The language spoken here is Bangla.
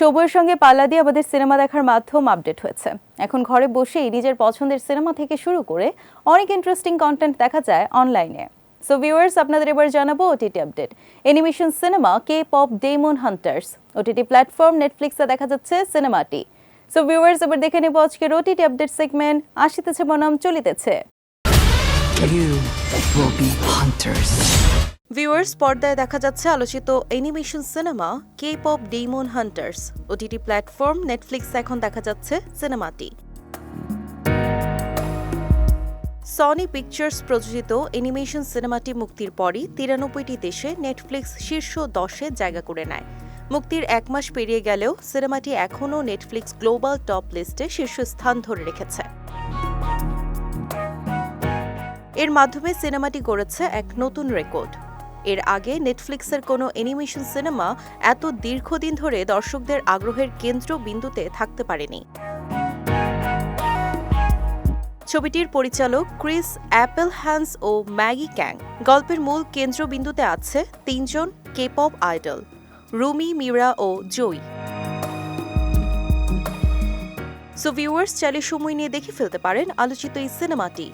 সময়ের সঙ্গে পাল্লা দিয়ে আমাদের সিনেমা দেখার মাধ্যম আপডেট হয়েছে। এখন ঘরে বসেই নিজের পছন্দের সিনেমা থেকে শুরু করে অনেক ইন্টারেস্টিং কন্টেন্ট দেখা যায় অনলাইনে সো ভিউয়ার্স আপনাদের এবার জানাব OTT update animation cinema K pop demon hunters OTT platform নেটফ্লিক্সে দেখা যাচ্ছে সিনেমাটি সো ভিউয়ার্স এবার দেখে নেব আজকের ওটিটি আপডেট সেগমেন্ট আসিতেছে বনাম, চলিতেছে। You will be hunters. Viewers, পর্দায় দেখা যাচ্ছে আলোচিত animation cinema K pop demon hunters OTT platform Netflix এখন দেখা যাচ্ছে সিনেমাটি। সনি পিকচার্স প্রযোজিত অ্যানিমেশন সিনেমাটি মুক্তির পরই তিরানব্বইটি দেশে নেটফ্লিক্স শীর্ষ দশে জায়গা করে নেয়। মুক্তির এক মাস পেরিয়ে গেলেও সিনেমাটি এখনও নেটফ্লিক্স গ্লোবাল টপ লিস্টে শীর্ষস্থান ধরে রেখেছে। এর মাধ্যমে সিনেমাটি গড়েছে এক নতুন রেকর্ড। এর আগে নেটফ্লিক্সের কোনো অ্যানিমেশন সিনেমা এত দীর্ঘদিন ধরে দর্শকদের আগ্রহের কেন্দ্রবিন্দুতে থাকতে পারেনি। ছবিটির পরিচালক ক্রিস অ্যাপেল হ্যান্স ও ম্যাগি ক্যাং। গল্পের মূল কেন্দ্রবিন্দুতে আছে তিনজন K pop idol Rumi, Mira ও জই। সো ভিউয়ার্স চাইলে সময় নিয়ে দেখে ফেলতে পারেন আলোচিত এই সিনেমাটি